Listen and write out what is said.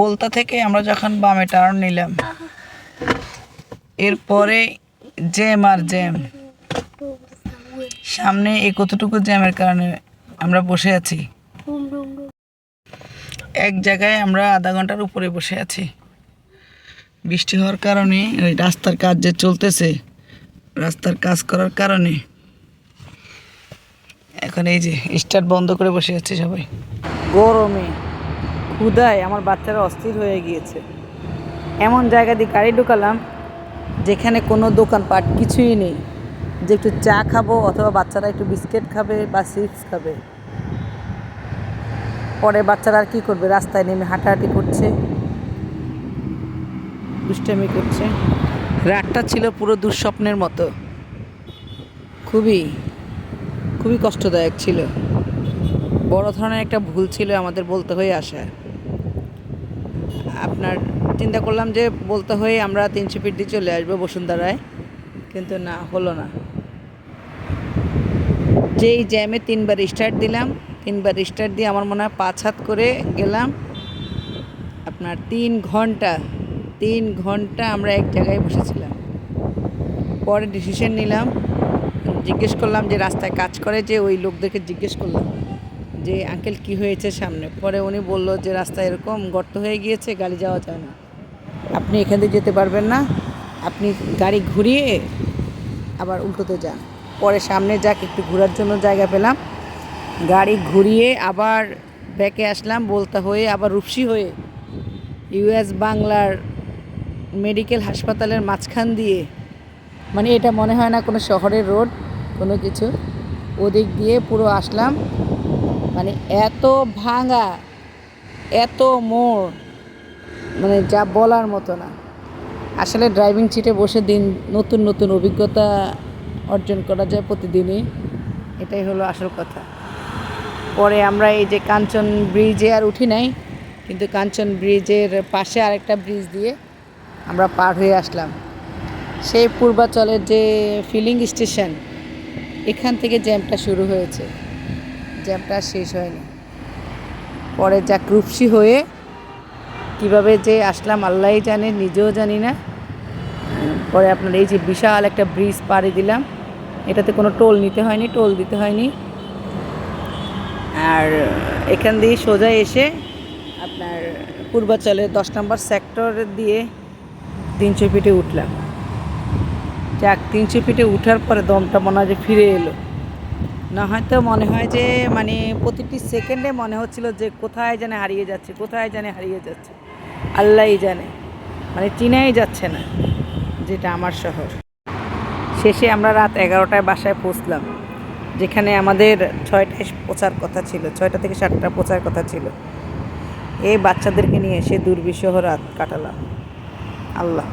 বলতা থেকে আমরা যখন বামে টার্ন নিলাম, এরপরে জ্যাম আর জ্যাম সামনে এই কতটুকু জ্যামের কারণে আমরা বসে আছি। এক জায়গায় আমরা আধা ঘণ্টার উপরে বসে আছি। বৃষ্টি হওয়ার কারণে ওই রাস্তার কাজ যে চলতেছে, রাস্তার কাজ করার কারণে। এখন এই যে স্টার্ট বন্ধ করে বসে আছে সবাই। গরমে। ক্ষুদায় আমার বাচ্চারা অস্থির হয়ে গিয়েছে। এমন জায়গা দিয়ে গাড়ি ঢুকালাম, যেখানে কোনো দোকানপাট কিছুই নেই। যে একটু চা খাব অথবা বাচ্চারা একটু বিস্কিট খাবে বা চিপস খাবে। পরে বাচ্চারা আর কী করবে? রাস্তায় নেমে হাঁটাহাঁটি করছে। দুষ্টামি করছে। রাতটা ছিল পুরো দুঃস্বপ্নের মতো। খুবই খুবই কষ্টদায়ক ছিল। বড় ধরনের একটা ভুল ছিল আমাদের বলতে হয়ে আসা আপনার চিন্তা করলাম যে বলতে হয়ে আমরা তিনশো ফিট দিয়ে চলে আসব বসুন্ধরায়, কিন্তু না, হলো না। যেই জ্যামে তিনবার স্টার্ট দিলাম, তিনবার স্টার্ট দিয়ে আমার মনে হয় পাঁচ হাত করে গেলাম। আপনার তিন ঘণ্টা তিন ঘণ্টা আমরা এক জায়গায় বসেছিলাম। পরে ডিসিশন নিলাম, জিজ্ঞেস করলাম যে রাস্তায় কাজ করে যে ওই লোকদেরকে জিজ্ঞেস করলাম। যে আঙ্কেল কি হয়েছে সামনে। পরে উনি বলল যে, রাস্তা এরকম, গর্ত হয়ে গিয়েছে, গাড়ি যাওয়া যায় না। আপনি এখান দিয়ে যেতে পারবেন না। আপনি গাড়ি ঘুরিয়ে আবার উল্টোতে যান। পরে সামনে যাক, একটু ঘোরার জন্য জায়গা পেলাম। গাড়ি ঘুরিয়ে আবার ব্যাকে আসলাম, বলতে হয়ে আবার রূপসী হয়ে ইউএস বাংলার মেডিকেল হাসপাতালের মাঝখান দিয়ে মানে এটা মনে হয় না কোনো শহরের রোড, কোনো কিছু, ওদিক দিয়ে পুরো আসলাম। মানে এত ভাঙা, এত মোড় মানে যা বলার মতো না। আসলে ড্রাইভিং সিটে বসে দিন, নতুন নতুন অভিজ্ঞতা অর্জন করা যায় প্রতিদিনই। এটাই হলো আসল কথা। পরে আমরা এই যে কাঞ্চন ব্রিজে আর উঠি নাই, কিন্তু কাঞ্চন ব্রিজের পাশে আরেকটা ব্রিজ দিয়ে আমরা পার হয়ে আসলাম। সেই পূর্বাচলের যে ফিলিং স্টেশন এখান থেকে জ্যামটা শুরু হয়েছে। জ্যামটা শেষ হয়নি। পরে যাক রূপসী হয়ে কীভাবে যে আসলাম আল্লাহই জানে, নিজেও জানি না। পরে আপনার এই যে বিশাল একটা ব্রিজ পাড়ি দিলাম। এটাতে কোনো টোল নিতে হয়নি, টোল দিতে হয়নি। আর এখান দিয়ে সোজা এসে আপনার পূর্বাচলের দশ নম্বর সেক্টর দিয়ে তিনশো ফিটে উঠলাম। যাক, তিনশো ফিটে উঠার পরে দমটা মনে হয় যে ফিরে এলো। না, হয়তো মনে হয় যে মানে প্রতিটি সেকেন্ডে মনে হচ্ছিল যে, কোথায় জানে হারিয়ে যাচ্ছে, কোথায় জানে হারিয়ে যাচ্ছে। আল্লাহই জানে মানে চিনাই যাচ্ছে না, যেটা আমার শহর। শেষে আমরা রাত এগারোটায় বাসায় পৌঁছলাম, যেখানে আমাদের ছয়টায় পৌঁছার কথা ছিল, ছয়টা থেকে সাতটা পৌঁছার কথা ছিল। এই বাচ্চাদেরকে নিয়ে সে দুর্বিষহ রাত কাটালাম। আল্লাহ।